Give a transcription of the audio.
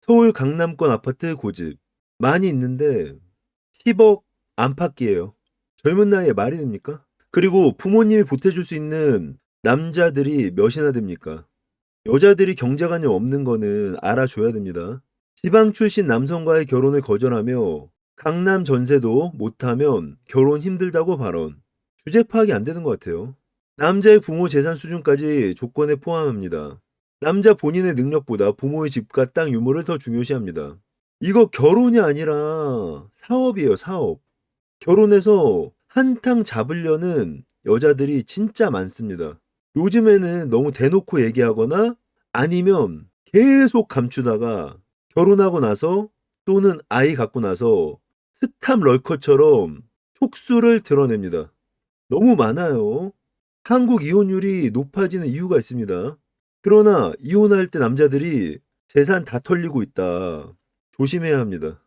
서울 강남권 아파트 고집. 많이 있는데 10억 안팎이에요. 젊은 나이에 말이 됩니까? 그리고 부모님이 보태줄 수 있는 남자들이 몇이나 됩니까? 여자들이 경제관념 없는 거는 알아줘야 됩니다. 지방 출신 남성과의 결혼을 거절하며 강남 전세도 못하면 결혼 힘들다고 발언. 주제 파악이 안 되는 것 같아요. 남자의 부모 재산 수준까지 조건에 포함합니다. 남자 본인의 능력보다 부모의 집과 땅 유무를 더 중요시합니다. 이거 결혼이 아니라 사업이에요, 사업. 결혼해서 한탕 잡으려는 여자들이 진짜 많습니다. 요즘에는 너무 대놓고 얘기하거나 아니면 계속 감추다가 결혼하고 나서 또는 아이 갖고 나서 스탑 럴커처럼 촉수를 드러냅니다. 너무 많아요. 한국 이혼율이 높아지는 이유가 있습니다. 그러나 이혼할 때 남자들이 재산 다 털리고 있다. 조심해야 합니다.